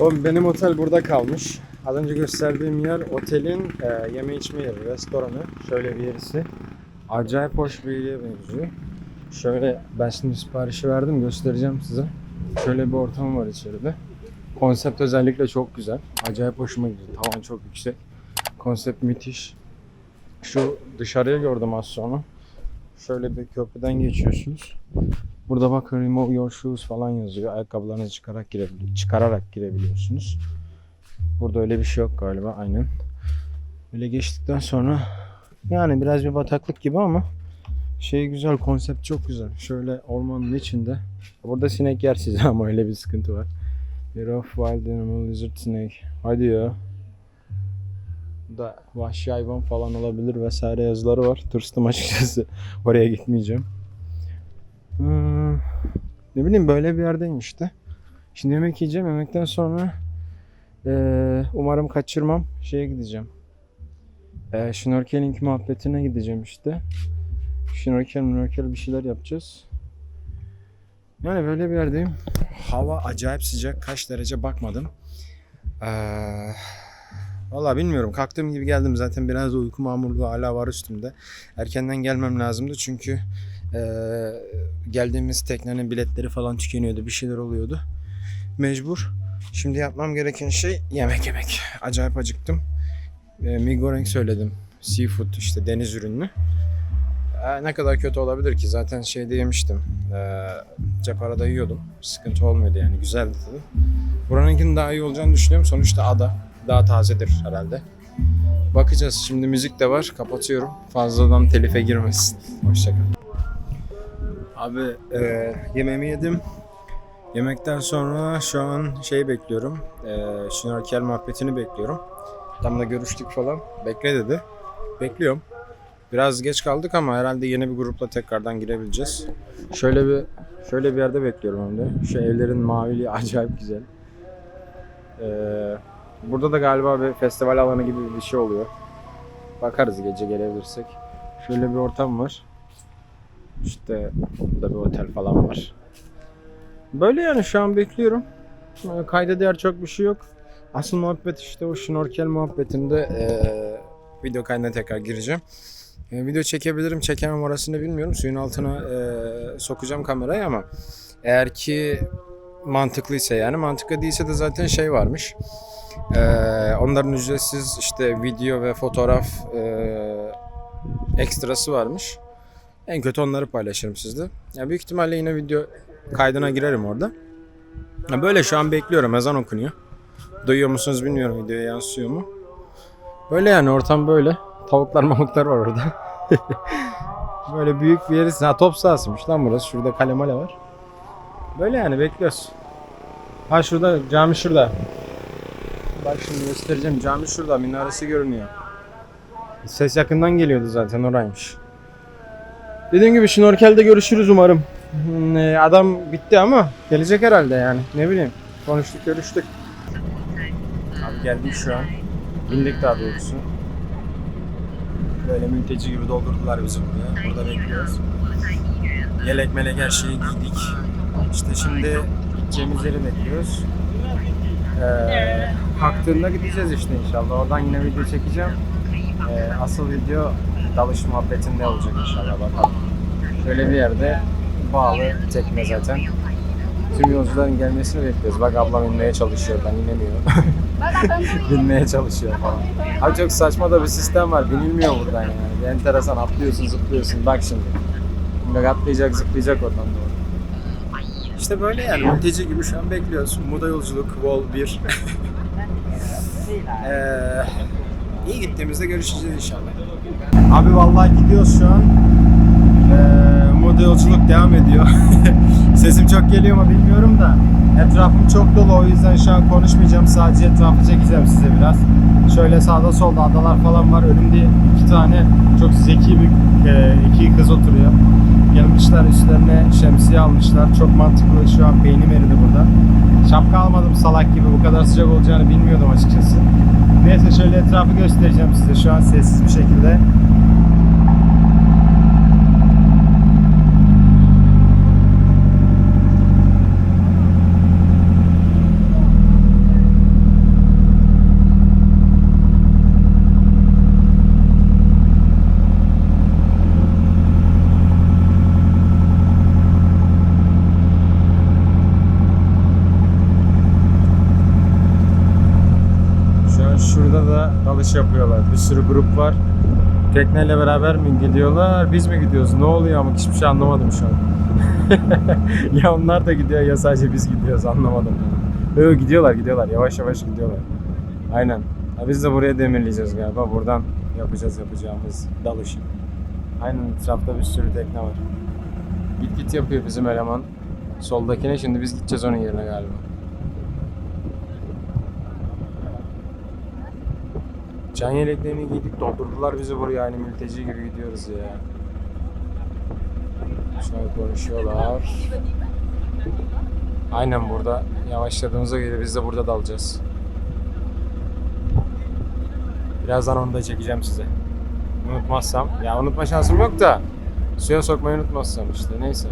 Oğlum benim otel burada kalmış. Az önce gösterdiğim yer otelin e, yeme içme yeri, restoranı. Şöyle bir yerisi. Acayip hoş bir yere benziyor. Şöyle ben şimdi siparişi verdim göstereceğim size. Şöyle bir ortam var içeride. Konsept özellikle çok güzel. Acayip hoşuma gidiyor. Tavan çok yüksek. Konsept müthiş. Şu dışarıya gördüm az sonra. Şöyle bir köprüden geçiyorsunuz. Burada bak remove your shoes falan yazıyor. Ayakkabılarınızı çıkararak, girebil çıkararak girebiliyorsunuz. Burada öyle bir şey yok galiba aynen. Böyle geçtikten sonra yani biraz bir bataklık gibi ama şey güzel konsept çok güzel. Şöyle ormanın içinde. Burada sinek yer size ama öyle bir sıkıntı var. Bir of wild animal lizard snake. Hadi ya. Da vahşi hayvan falan olabilir vesaire yazıları var. Tırstım açıkçası. Oraya gitmeyeceğim. Hmm, ne bileyim böyle bir yerdeyim işte. Şimdi yemek yiyeceğim. Yemekten sonra eee, umarım kaçırmam. Şeye gideceğim. Eee şnorkeling muhabbetine gideceğim işte. Şnorkel mnorkel bir şeyler yapacağız. Yani böyle bir yerdeyim. Hava acayip sıcak. Kaç derece bakmadım. Eee Valla bilmiyorum. Kalktığım gibi geldim. Zaten biraz da uyku mamurluğu hala var üstümde. Erkenden gelmem lazımdı çünkü eee, geldiğimiz teknenin biletleri falan tükeniyordu. Bir şeyler oluyordu. Mecbur. Şimdi yapmam gereken şey yemek yemek. Acayip acıktım. E, mi goreng söyledim. Seafood işte deniz ürünlü. E, ne kadar kötü olabilir ki? Zaten şeyde yemiştim. E, Cepara'da yiyordum. Sıkıntı olmuyordu yani. Güzeldi tadı. Buranınkinin daha iyi olacağını düşünüyorum. Sonuçta ada. Daha tazedir herhalde. Bakacağız. Şimdi müzik de var. Kapatıyorum. Fazladan telife girmesin. Hoşçakal. Abi e, yemeğimi yedim. Yemekten sonra şu an şey bekliyorum. E, şnorkel muhabbetini bekliyorum. Tam da görüştük falan. Bekle dedi. Bekliyorum. Biraz geç kaldık ama herhalde yeni bir grupla tekrardan girebileceğiz. Şöyle bir şöyle bir yerde bekliyorum hem de. Şu evlerin maviliği acayip güzel. Ee, burada da galiba bir festival alanı gibi bir şey oluyor. Bakarız gece gelebilirsek. Şöyle bir ortam var. İşte burada bir otel falan var. Böyle yani şu an bekliyorum. Ee, Kayda değer çok bir şey yok. Asıl muhabbet işte o şnorkel muhabbetinde eee, video kaydına tekrar gireceğim. E, video çekebilirim çekemem orasını bilmiyorum. Suyun altına eee, sokacağım kamerayı ama eğer ki mantıklıysa yani mantıklı değilse de zaten şey varmış. Eee, onların ücretsiz işte video ve fotoğraf eee, ekstrası varmış. En kötü onları paylaşırım sizde. Ya büyük ihtimalle yine video kaydına girerim orada. Ya böyle şu an bekliyorum ezan okunuyor. Duyuyor musunuz bilmiyorum videoya yansıyor mu. Böyle yani ortam böyle. Tavuklar mamuklar var orada. böyle büyük bir yeri. Ha top sahasıymış lan burası. Şurada kale male var. Böyle yani bekliyoruz. Ha şurada cami şurada. Bak şimdi göstereceğim. Cami şurada. Minaresi görünüyor. Ses yakından geliyordu zaten oraymış. Dediğim gibi şnorkelde görüşürüz umarım. Hmm, e, Adam bitti ama gelecek herhalde yani. Ne bileyim. Konuştuk görüştük. Abi geldik şu an. Bindik daha doğrusu. Böyle mülteci gibi doldurdular bizi buraya. Burada bekliyoruz. Yelek melek her şeyi giydik. İşte şimdi gideceğimiz yeri bekliyoruz. Ee, kalktığında gideceğiz işte inşallah. Oradan yine video çekeceğim. Ee, asıl video dalış muhabbetinde olacak inşallah bakalım. Şöyle bir yerde bağlı tekne zaten. Tüm yolcuların gelmesini bekliyoruz. Bak ablam inmeye çalışıyor, ben inemiyor. Binmeye çalışıyor falan. Abi çok saçma da bir sistem var. Binilmiyor buradan yani. Bir enteresan atlıyorsun, zıplıyorsun. Bak şimdi. Bak atlayacak, zıplayacak oradan doğru. İşte böyle yani. Mülteci gibi şu an bekliyoruz. Muda yolculuk, Vol 1. Eee iyi gittiğimizde görüşeceğiz inşallah. Abi vallahi gidiyoruz şu an. Ee, moda yolculuk devam ediyor. Sesim çok geliyor mu bilmiyorum da. Etrafım çok dolu o yüzden şu an konuşmayacağım. Sadece etrafı çekeceğim size biraz. Şöyle sağda solda adalar falan var. Önümde iki tane çok zeki bir e, iki kız oturuyor. Gelmişler üstlerine şemsiye almışlar. Çok mantıklı. Şu an beynim eridi burada. Şapka almadım salak gibi. Bu kadar sıcak olacağını bilmiyordum açıkçası. Neyse şöyle etrafı göstereceğim size şu an sessiz bir şekilde. şurada da dalış yapıyorlar. Bir sürü grup var. Tekneyle beraber mi gidiyorlar? Biz mi gidiyoruz? Ne oluyor ama hiçbir şey anlamadım şu an. ya onlar da gidiyor ya sadece biz gidiyoruz anlamadım. Yani. Yok gidiyorlar gidiyorlar yavaş yavaş gidiyorlar. Aynen. Ha, biz de buraya demirleyeceğiz galiba. Buradan yapacağız yapacağımız dalışı. Aynen etrafta bir sürü tekne var. Git git yapıyor bizim eleman. Soldakine şimdi biz gideceğiz onun yerine galiba. Can yeleklerini giydik doldurdular bizi buraya aynı mülteci gibi gidiyoruz ya. Şöyle konuşuyorlar. Aynen burada yavaşladığımıza göre biz de burada dalacağız. Birazdan onu da çekeceğim size. Unutmazsam. Ya unutma şansım yok da. Suya sokmayı unutmazsam işte neyse.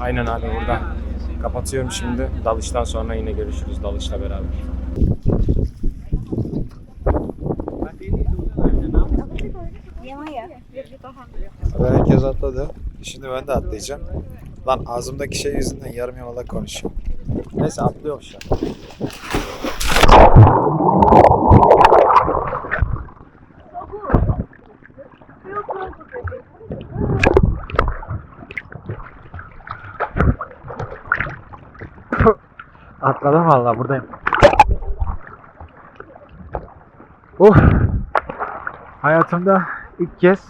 Aynen abi burada. Kapatıyorum şimdi. Dalıştan sonra yine görüşürüz dalışla beraber. Herkes atladı. Şimdi ben de atlayacağım. Lan ağzımdaki şey yüzünden yarım yamalak konuşuyorum. Neyse atlıyorum şu an. Atladım valla buradayım. Uh. Hayatımda ilk kez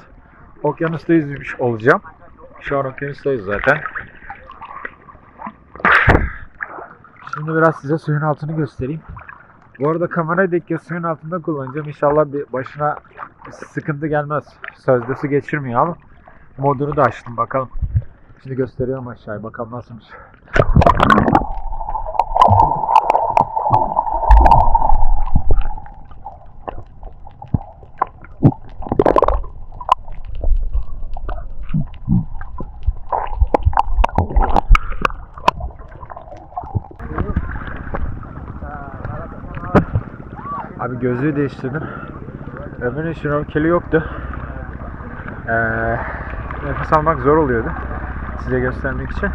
okyanusta yüzmüş olacağım. Şu an okyanustayız zaten. Şimdi biraz size suyun altını göstereyim. Bu arada kamerayı da suyun altında kullanacağım. İnşallah bir başına sıkıntı gelmez. Sözde su geçirmiyor ama modunu da açtım bakalım. Şimdi gösteriyorum aşağıya bakalım nasılmış. Abi gözlüğü değiştirdim. Ömrünün şnorkeli yoktu. Ee, nefes almak zor oluyordu. Size göstermek için.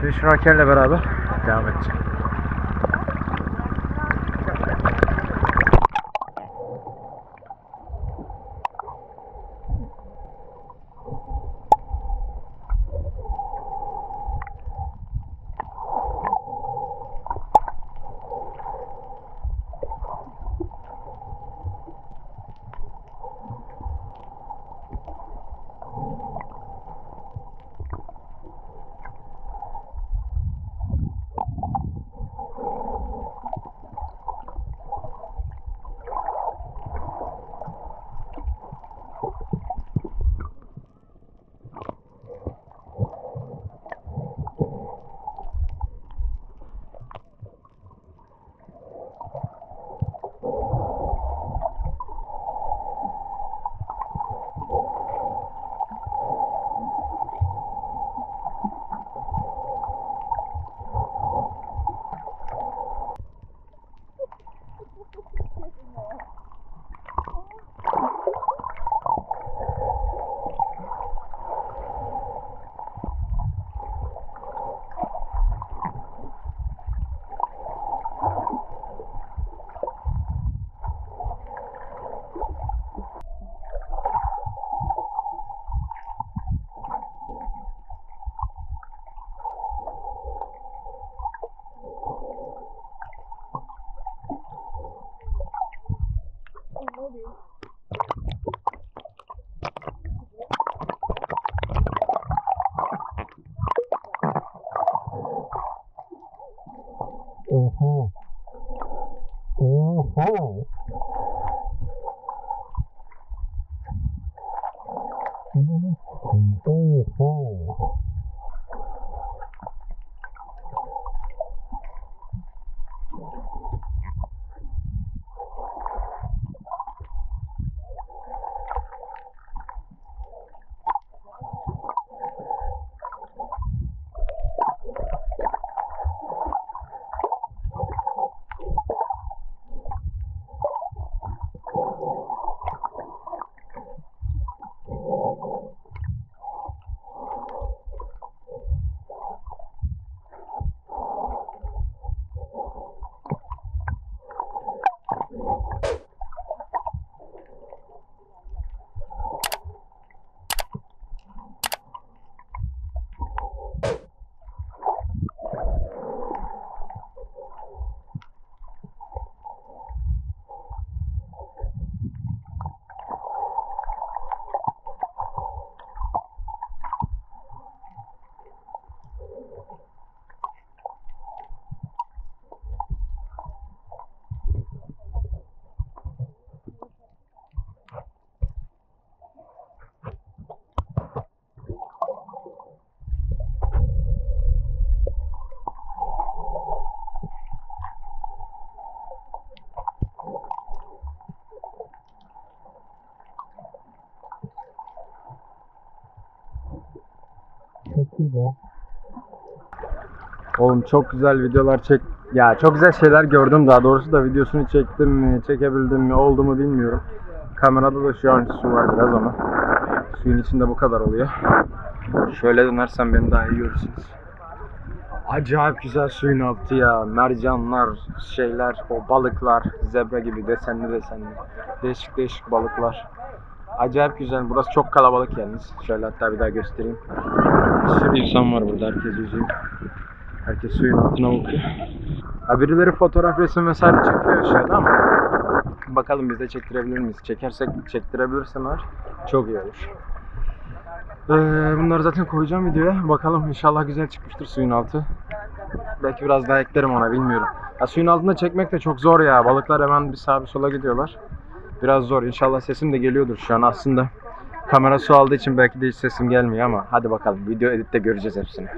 Şimdi şnorkelle beraber devam edeceğim. Oğlum çok güzel videolar çek... Ya çok güzel şeyler gördüm daha doğrusu da videosunu çektim mi, çekebildim mi, oldu mu bilmiyorum. Kamerada da şu an su var biraz ama suyun içinde bu kadar oluyor. Şöyle dönersem beni daha iyi görürsünüz. Acayip güzel suyun altı ya. Mercanlar, şeyler, o balıklar, zebra gibi desenli desenli. Değişik değişik balıklar. Acayip güzel. Burası çok kalabalık yalnız. Şöyle hatta bir daha göstereyim. Bir sürü insan var burada. Herkes yüzüyor. Herkes suyun altına bakıyor. Ha birileri fotoğraf resim vesaire çekiyor aşağıda ama bakalım biz de çektirebilir miyiz? Çekersek çektirebilirsem eğer çok iyi olur. Ee, bunları zaten koyacağım videoya. Bakalım inşallah güzel çıkmıştır suyun altı. Belki biraz daha eklerim ona bilmiyorum. Ya suyun altında çekmek de çok zor ya. Balıklar hemen bir sağa bir sola gidiyorlar. Biraz zor. İnşallah sesim de geliyordur şu an aslında. Kamera su aldığı için belki de hiç sesim gelmiyor ama hadi bakalım video editte göreceğiz hepsini.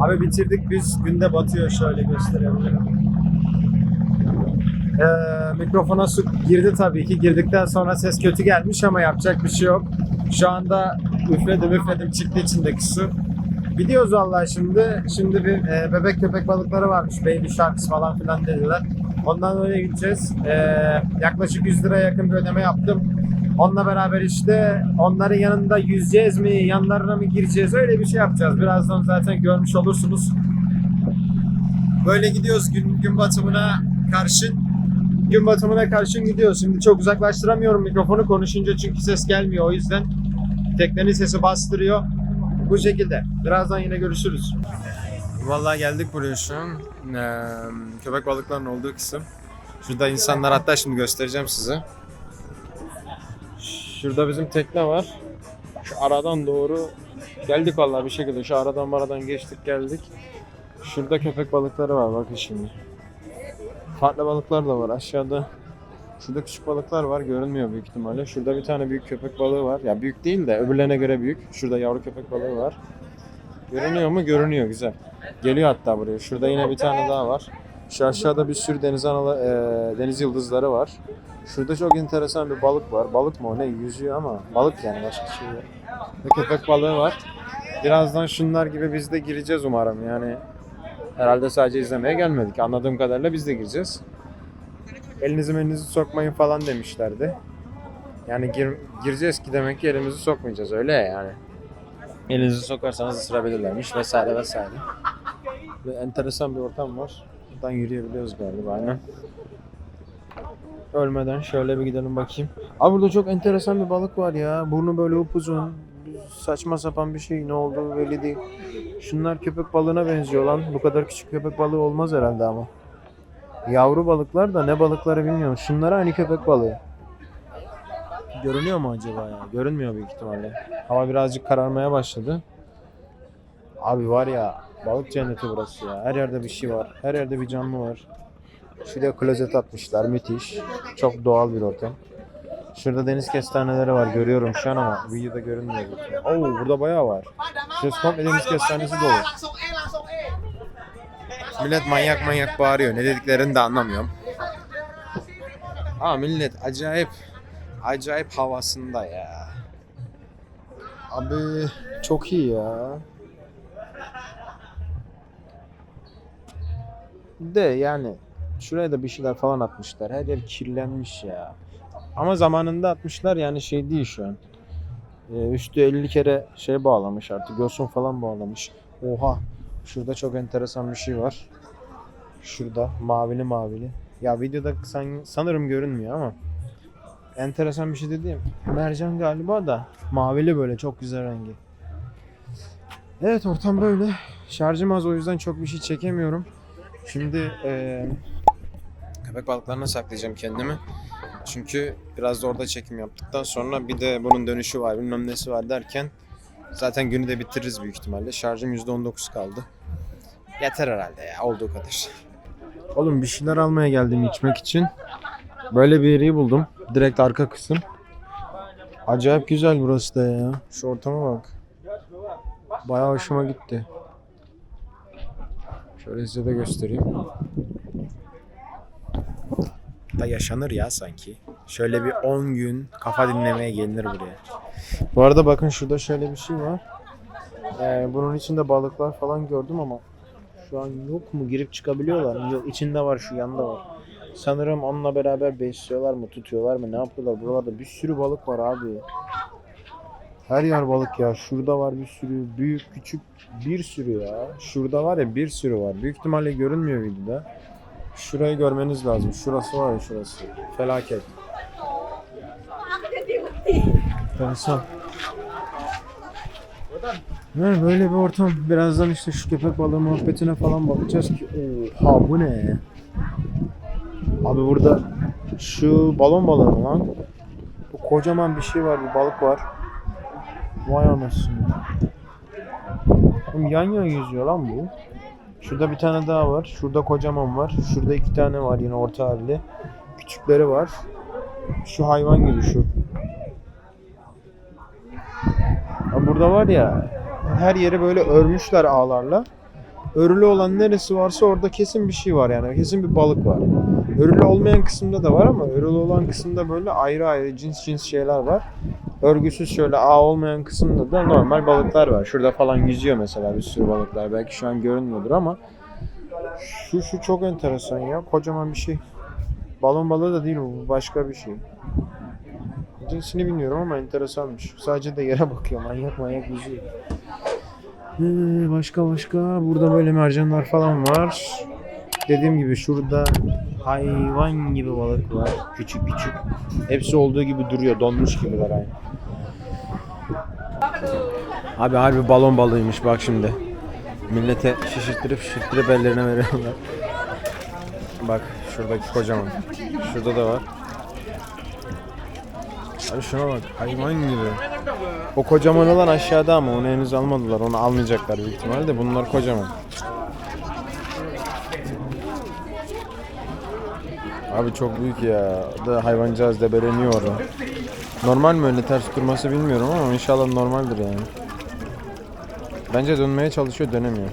Abi bitirdik biz. Günde batıyor şöyle gösterebilirim. Ee, mikrofona su girdi tabii ki. Girdikten sonra ses kötü gelmiş ama yapacak bir şey yok. Şu anda üfledim üfledim çıktı içindeki su. Gidiyoruz vallahi şimdi. Şimdi bir e, bebek köpek balıkları varmış. Baby sharks falan filan dediler. Ondan oraya gideceğiz. Ee, yaklaşık 100 liraya yakın bir ödeme yaptım. Onunla beraber işte onların yanında yüzeceğiz mi, yanlarına mı gireceğiz öyle bir şey yapacağız. Birazdan zaten görmüş olursunuz. Böyle gidiyoruz gün, gün batımına karşın. Gün batımına karşın gidiyoruz. Şimdi çok uzaklaştıramıyorum mikrofonu konuşunca çünkü ses gelmiyor. O yüzden teknenin sesi bastırıyor. Bu şekilde. Birazdan yine görüşürüz. Vallahi geldik buraya şu an. Ee, köpek balıklarının olduğu kısım. Şurada insanlar hatta şimdi göstereceğim size. Şurada bizim tekne var. Şu aradan doğru geldik vallahi bir şekilde. Şu aradan maradan geçtik geldik. Şurada köpek balıkları var bakın şimdi. Farklı balıklar da var aşağıda. Şurada küçük balıklar var görünmüyor büyük ihtimalle. Şurada bir tane büyük köpek balığı var. Ya büyük değil de öbürlerine göre büyük. Şurada yavru köpek balığı var. Görünüyor mu? Görünüyor güzel. Geliyor hatta buraya. Şurada yine bir tane daha var. Şu aşağıda bir sürü deniz analı, e, deniz yıldızları var. Şurada çok enteresan bir balık var. Balık mı o ne? Yüzüyor ama balık yani başka şey yok. Ve köpek balığı var. Birazdan şunlar gibi biz de gireceğiz umarım. Yani herhalde sadece izlemeye gelmedik. Anladığım kadarıyla biz de gireceğiz. Elinizi elinizi sokmayın falan demişlerdi. Yani gir, gireceğiz ki demek ki elimizi sokmayacağız öyle ya yani. Elinizi sokarsanız ısırabilirlermiş vesaire vesaire. Ve enteresan bir ortam var. Buradan yürüyebiliyoruz galiba aynen. Ölmeden şöyle bir gidelim bakayım. Abi burada çok enteresan bir balık var ya. Burnu böyle upuzun. Saçma sapan bir şey. Ne olduğu belli değil. Şunlar köpek balığına benziyor lan. Bu kadar küçük köpek balığı olmaz herhalde ama. Yavru balıklar da ne balıkları bilmiyorum. Şunlar aynı köpek balığı. Görünüyor mu acaba ya? Görünmüyor büyük ihtimalle. Hava birazcık kararmaya başladı. Abi var ya balık cenneti burası ya. Her yerde bir şey var. Her yerde bir canlı var. Şuraya klozet atmışlar. Müthiş. Çok doğal bir ortam. Şurada deniz kestaneleri var. Görüyorum şu an ama videoda görünmüyor. Oo burada bayağı var. Şurası komple deniz kestanesi dolu. Millet manyak manyak bağırıyor. Ne dediklerini de anlamıyorum. Aa millet acayip acayip havasında ya. Abi çok iyi ya. De yani şuraya da bir şeyler falan atmışlar. Her yer kirlenmiş ya. Ama zamanında atmışlar yani şey değil şu an. Ee, üstü 50 kere şey bağlamış artık. Yosun falan bağlamış. Oha. Şurada çok enteresan bir şey var. Şurada mavili mavili. Ya videoda san, sanırım görünmüyor ama enteresan bir şey dediğim. Mercan galiba da mavili böyle çok güzel rengi. Evet ortam böyle. Şarjım az o yüzden çok bir şey çekemiyorum. Şimdi eee köpek balıklarına saklayacağım kendimi. Çünkü biraz da orada çekim yaptıktan sonra bir de bunun dönüşü var bilmem nesi var derken zaten günü de bitiririz büyük ihtimalle. Şarjım %19 kaldı. Yeter herhalde ya olduğu kadar. Oğlum bir şeyler almaya geldim içmek için. Böyle bir yeri buldum. Direkt arka kısım. Acayip güzel burası da ya. Şu ortama bak. Bayağı hoşuma gitti. Şöyle size de göstereyim. Da yaşanır ya sanki. Şöyle bir 10 gün kafa dinlemeye gelinir buraya. Bu arada bakın şurada şöyle bir şey var. Ee, bunun içinde balıklar falan gördüm ama şu an yok mu? Girip çıkabiliyorlar mı? Yok içinde var şu yanda var. Sanırım onunla beraber besliyorlar mı, tutuyorlar mı, ne yapıyorlar? Buralarda bir sürü balık var abi. Her yer balık ya. Şurada var bir sürü. Büyük, küçük bir sürü ya. Şurada var ya bir sürü var. Büyük ihtimalle görünmüyor videoda. Şurayı görmeniz lazım. Şurası var ya şurası. Felaket. Enteresan. Ne böyle bir ortam. Birazdan işte şu köpek balığı muhabbetine falan bakacağız ki. Oha bu ne? Abi burada şu balon balığı mı lan? Bu kocaman bir şey var, bir balık var. Vay anasını. Oğlum yan yan yüzüyor lan bu. Şurada bir tane daha var. Şurada kocaman var. Şurada iki tane var yine orta halde. Küçükleri var. Şu hayvan gibi şu. Ha burada var ya her yeri böyle örmüşler ağlarla. Örülü olan neresi varsa orada kesin bir şey var yani. Kesin bir balık var. Örülü olmayan kısımda da var ama örülü olan kısımda böyle ayrı ayrı cins cins şeyler var. Örgüsüz şöyle ağ olmayan kısımda da normal balıklar var. Şurada falan yüzüyor mesela bir sürü balıklar. Belki şu an görünmüyordur ama şu şu çok enteresan ya. Kocaman bir şey. Balon balığı da değil bu. Başka bir şey. Cinsini bilmiyorum ama enteresanmış. Sadece de yere bakıyor. Manyak manyak yüzüyor. Ee, başka başka. Burada böyle mercanlar falan var. Dediğim gibi şurada hayvan gibi balık var. Küçük küçük. Hepsi olduğu gibi duruyor. Donmuş gibiler aynı. Abi harbi balon balığıymış bak şimdi. Millete şişirttirip şişirttirip ellerine veriyorlar. Bak şuradaki kocaman. Şurada da var. Abi şuna bak hayvan gibi. O kocaman olan aşağıda ama onu henüz almadılar. Onu almayacaklar büyük ihtimalle de bunlar kocaman. Abi çok büyük ya. Da hayvancağız debeleniyor orada. Normal mi öyle ters durması bilmiyorum ama inşallah normaldir yani. Bence dönmeye çalışıyor dönemiyor.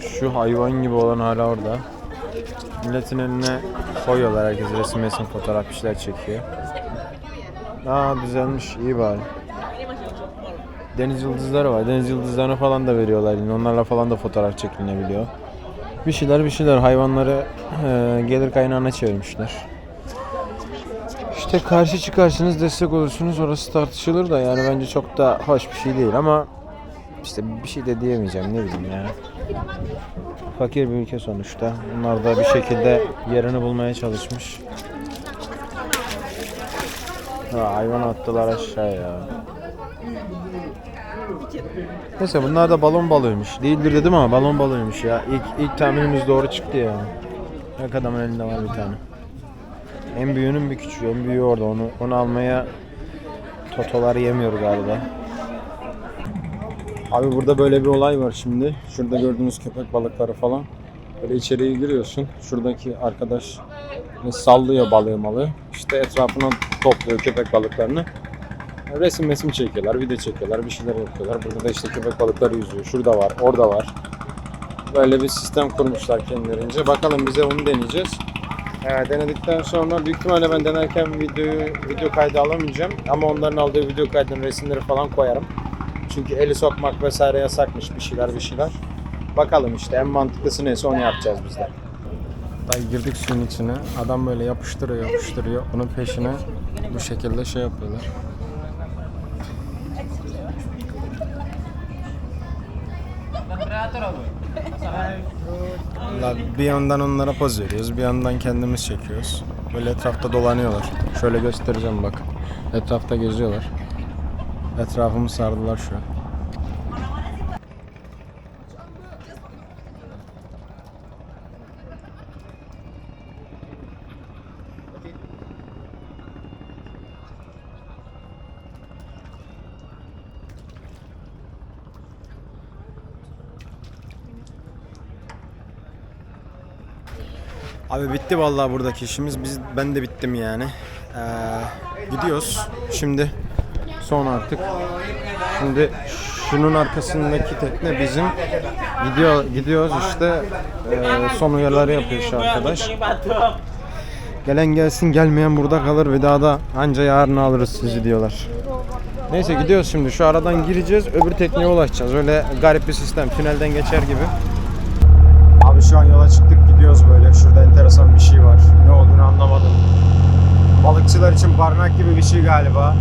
Şu hayvan gibi olan hala orada. Milletin eline koyuyorlar herkes resim resim fotoğraf bir şeyler çekiyor. Aa düzelmiş iyi bari. Deniz yıldızları var. Deniz yıldızlarını falan da veriyorlar. Onlarla falan da fotoğraf çekilebiliyor. Bir şeyler bir şeyler hayvanları e, gelir kaynağına çevirmişler. İşte karşı çıkarsınız destek olursunuz orası tartışılır da yani bence çok da hoş bir şey değil ama işte bir şey de diyemeyeceğim ne bileyim ya. Fakir bir ülke sonuçta. Bunlar da bir şekilde yerini bulmaya çalışmış. Ha, hayvan attılar aşağıya. Neyse bunlar da balon balığıymış. Değildir dedim ama balon balığıymış ya. İlk, ilk tahminimiz doğru çıktı ya. Bak adamın elinde var bir tane. En büyüğünün bir küçüğü. En büyüğü orada. Onu, onu almaya totolar yemiyor galiba. Abi burada böyle bir olay var şimdi. Şurada gördüğünüz köpek balıkları falan. Böyle içeriye giriyorsun. Şuradaki arkadaş sallıyor balığı malı. İşte etrafına topluyor köpek balıklarını. Resim resim çekiyorlar, video çekiyorlar, bir şeyler yapıyorlar. Burada da işte köpek balıkları yüzüyor. Şurada var, orada var. Böyle bir sistem kurmuşlar kendilerince. Bakalım bize onu deneyeceğiz. Ee, denedikten sonra büyük ihtimalle ben denerken videoyu video kaydı alamayacağım. Ama onların aldığı video kaydının resimleri falan koyarım. Çünkü eli sokmak vesaire yasakmış bir şeyler bir şeyler. Bakalım işte en mantıklısı neyse onu yapacağız biz de. Girdik suyun içine. Adam böyle yapıştırıyor yapıştırıyor. Onun peşine bu şekilde şey yapıyorlar. Valla bir yandan onlara poz veriyoruz, bir yandan kendimiz çekiyoruz. Böyle etrafta dolanıyorlar. Şöyle göstereceğim bak. Etrafta geziyorlar. Etrafımı sardılar şu an. Abi bitti vallahi buradaki işimiz. Biz ben de bittim yani. Ee, gidiyoruz. Şimdi son artık. Şimdi şunun arkasındaki tekne bizim. Gidiyor gidiyoruz işte e, son uyarıları yapıyor şu arkadaş. Gelen gelsin gelmeyen burada kalır bir daha da anca yarın alırız sizi diyorlar. Neyse gidiyoruz şimdi şu aradan gireceğiz öbür tekneye ulaşacağız. Öyle garip bir sistem tünelden geçer gibi. Abi şu an yola çıktık gidiyoruz böyle. Şurada enteresan bir şey var. Ne olduğunu anlamadım. Balıkçılar için barınak gibi bir şey galiba.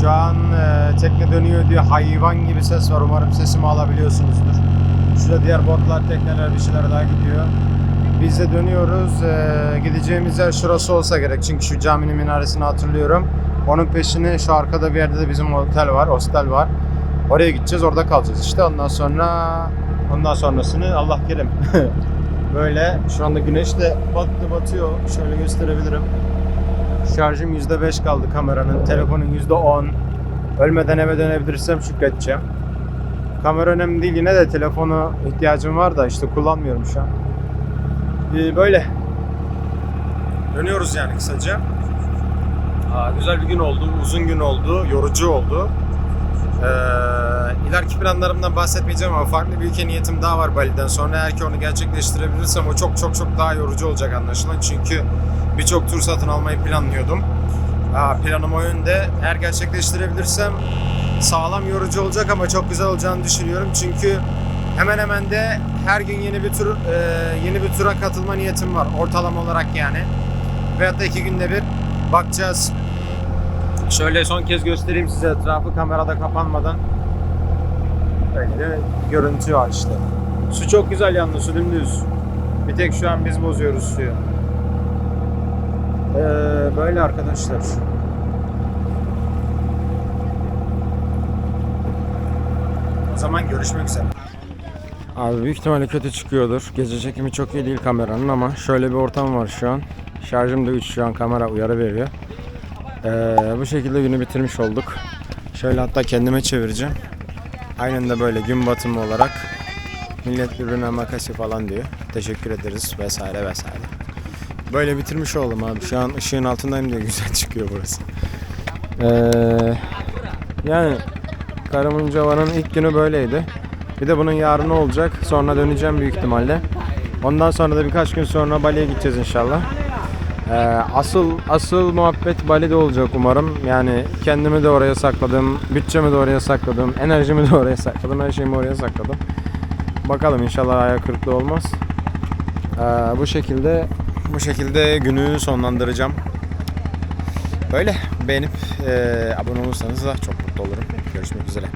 Şu an e, tekne dönüyor diye hayvan gibi ses var. Umarım sesimi alabiliyorsunuzdur. Şurada diğer botlar, tekneler bir şeyler daha gidiyor. Biz de dönüyoruz. E, gideceğimiz yer şurası olsa gerek. Çünkü şu caminin minaresini hatırlıyorum. Onun peşine şu arkada bir yerde de bizim otel var, hostel var. Oraya gideceğiz, orada kalacağız işte. Ondan sonra ondan sonrasını Allah kerim. Böyle şu anda güneş de battı batıyor. Şöyle gösterebilirim. Şarjım %5 kaldı kameranın. Telefonun %10. Ölmeden eve dönebilirsem şükredeceğim. Kamera önemli değil yine de telefonu ihtiyacım var da işte kullanmıyorum şu an. Ee, böyle. Dönüyoruz yani kısaca. Aa, güzel bir gün oldu, uzun gün oldu, yorucu oldu. Ee, ileriki planlarımdan bahsetmeyeceğim ama farklı bir ülke niyetim daha var Bali'den sonra. Eğer ki onu gerçekleştirebilirsem o çok çok çok daha yorucu olacak anlaşılan. Çünkü birçok tur satın almayı planlıyordum. Aa, planım o yönde. Eğer gerçekleştirebilirsem sağlam yorucu olacak ama çok güzel olacağını düşünüyorum. Çünkü hemen hemen de her gün yeni bir tur e, yeni bir tura katılma niyetim var ortalama olarak yani. Veyahut da iki günde bir bakacağız. Şöyle son kez göstereyim size etrafı kamerada kapanmadan. Öyle de görüntü var işte. Su çok güzel yalnız su dümdüz. Bir tek şu an biz bozuyoruz suyu. Ee, böyle arkadaşlar. O zaman görüşmek üzere. Abi büyük ihtimalle kötü çıkıyordur. Gece çekimi çok iyi değil kameranın ama şöyle bir ortam var şu an. Şarjım da 3 şu an kamera uyarı veriyor. Ee, bu şekilde günü bitirmiş olduk. Şöyle hatta kendime çevireceğim. Aynen de böyle gün batımı olarak millet birbirine makası falan diyor. Teşekkür ederiz vesaire vesaire. Böyle bitirmiş oldum abi. Şu an ışığın altındayım diye güzel çıkıyor burası. Ee, yani Karamuncava'nın ilk günü böyleydi. Bir de bunun yarını olacak. Sonra döneceğim büyük ihtimalle. Ondan sonra da birkaç gün sonra Bali'ye gideceğiz inşallah. Ee, asıl asıl muhabbet Bali'de olacak umarım. Yani kendimi de oraya sakladım, bütçemi de oraya sakladım, enerjimi de oraya sakladım, her şeyimi oraya sakladım. Bakalım inşallah ayak kırıklığı olmaz. Ee, bu şekilde bu şekilde günü sonlandıracağım. Böyle beğenip e, abone olursanız da çok mutlu olurum. Görüşmek üzere.